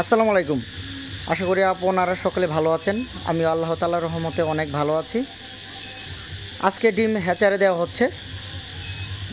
আসসালামু আলাইকুম। আশা করি আপনারা সকলে ভালো আছেন। আমি আল্লাহ তালার রহমতে অনেক ভালো আছি। আজকে ডিম হ্যাচারে দেওয়া হচ্ছে।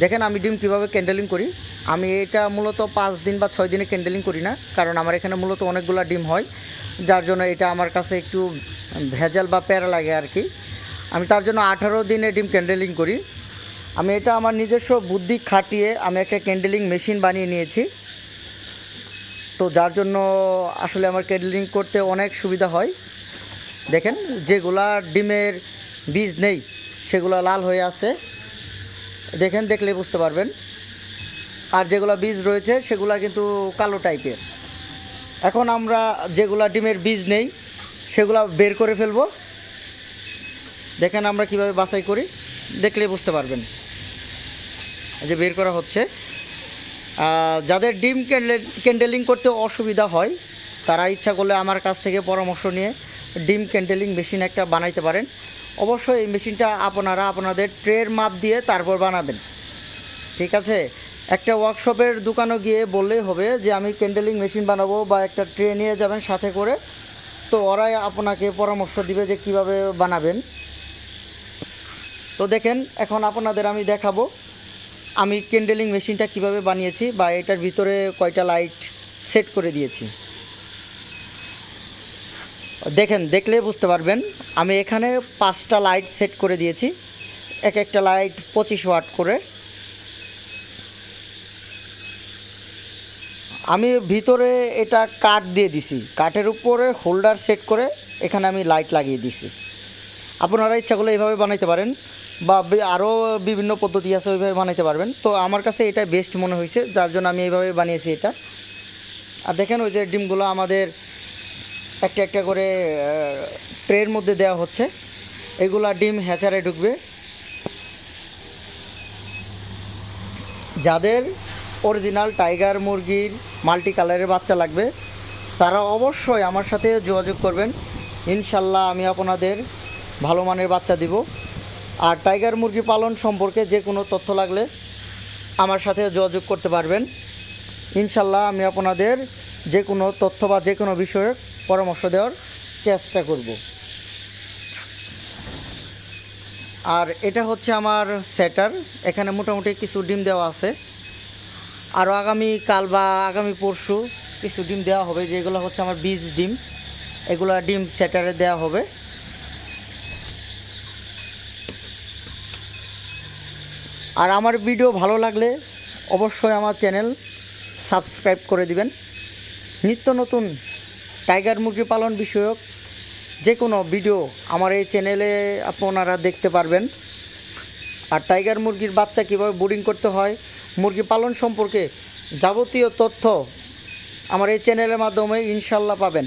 দেখেন আমি ডিম কীভাবে ক্যান্ডেলিং করি। আমি এটা মূলত পাঁচ দিন বা ছয় দিনে ক্যান্ডেলিং করি না, কারণ আমার এখানে মূলত অনেকগুলো ডিম হয়, যার জন্য এটা আমার কাছে একটু ভেজাল বা প্যারা লাগে আর কি। আমি তার জন্য আঠারো দিনে ডিম ক্যান্ডেলিং করি। আমি এটা আমার নিজস্ব বুদ্ধি খাটিয়ে আমি একটা ক্যান্ডেলিং মেশিন বানিয়ে নিয়েছি। তো যার জন্য আসলে আমার ক্যান্ডেলিং করতে অনেক সুবিধা হয়। দেখেন, যেগুলা ডিমের বীজ নেই, সেগুলো লাল হয়ে আছে। দেখেন, দেখলে বুঝতে পারবেন। আর যেগুলো বীজ রয়েছে, সেগুলো কিন্তু কালো টাইপের। এখন আমরা যেগুলা ডিমের বীজ নেই, সেগুলো বের করে ফেলব। দেখেন, আমরা কীভাবে বাছাই করি। দেখলে বুঝতে পারবেন। যে বের করা হচ্ছে। যাদের ডিম ক্যান্ডেলিং করতে অসুবিধা হয়, তারা ইচ্ছা করলে আমার কাছ থেকে পরামর্শ নিয়ে ডিম ক্যান্ডেলিং মেশিন একটা বানাইতে পারেন। অবশ্যই এই মেশিনটা আপনারা আপনাদের ট্রের মাপ দিয়ে তারপর বানাবেন। ঠিক আছে? একটা ওয়ার্কশপের দোকানে গিয়ে বললেই হবে যে, আমি ক্যান্ডেলিং মেশিন বানাবো বা একটা ট্রে নিয়ে যাবেন সাথে করে। তো ওরাই আপনাকে পরামর্শ দিবে যে কীভাবে বানাবেন। তো দেখেন, এখন আপনাদের আমি দেখাবো। আমি ক্যান্ডেলিং মেশিনটা কীভাবে বানিয়েছি বা এটার ভিতরে কয়টা লাইট সেট করে দিয়েছি। দেখেন, দেখলে বুঝতে পারবেন, আমি এখানে পাঁচটা লাইট সেট করে দিয়েছি। এক একটা লাইট পঁচিশ ওয়াট করে। আমি ভিতরে এটা কাঠ দিয়ে দিছি। কাঠের উপরে হোল্ডার সেট করে এখানে আমি লাইট লাগিয়ে দিছি। আপনারা ইচ্ছা করলে এইভাবে বানাইতে পারেন। বি- আরও বিভিন্ন পদ্ধতি আছে, ওইভাবে বানাইতে পারবেন। তো আমার কাছে এটা বেস্ট মনে হয়েছে, যার জন্য আমি এইভাবে বানিয়েছি এটা। আর দেখেন ওই যে ডিমগুলো আমাদের একটা একটা করে ট্রের মধ্যে দেওয়া হচ্ছে। এগুলা ডিম হ্যাচারে ঢুকবে। যাদের অরিজিনাল টাইগার মুরগির মাল্টি কালারের বাচ্চা লাগবে, তারা অবশ্যই আমার সাথে যোগাযোগ করবেন। ইনশাল্লাহ আমি আপনাদের ভালো মানের বাচ্চা দিব। আর টাইগার মুরগি পালন সম্পর্কে যে কোনো তথ্য লাগলে আমার সাথে যোগাযোগ করতে পারবেন। ইনশাল্লাহ আমি আপনাদের যে কোনো তথ্য বা যে কোনো বিষয়ে পরামর্শ দেওয়ার চেষ্টা করব। আর এটা হচ্ছে আমার সেটার। এখানে মোটামুটি কিছু ডিম দেওয়া আছে। আরও আগামী কাল বা আগামী পরশু কিছু ডিম দেওয়া হবে, যেগুলো হচ্ছে আমার বীজ ডিম। এগুলো ডিম সেটারে দেওয়া হবে। আর আমার ভিডিও ভালো লাগলে অবশ্যই আমার চ্যানেল সাবস্ক্রাইব করে দিবেন। নিত্য নতুন টাইগার মুরগি পালন বিষয়ক যে কোনো ভিডিও আমার এই চ্যানেলে আপনারা দেখতে পারবেন। আর টাইগার মুরগির বাচ্চা কীভাবে বোর্ডিং করতে হয়, মুরগি পালন সম্পর্কে যাবতীয় তথ্য আমার এই চ্যানেলের মাধ্যমে ইনশাল্লাহ পাবেন।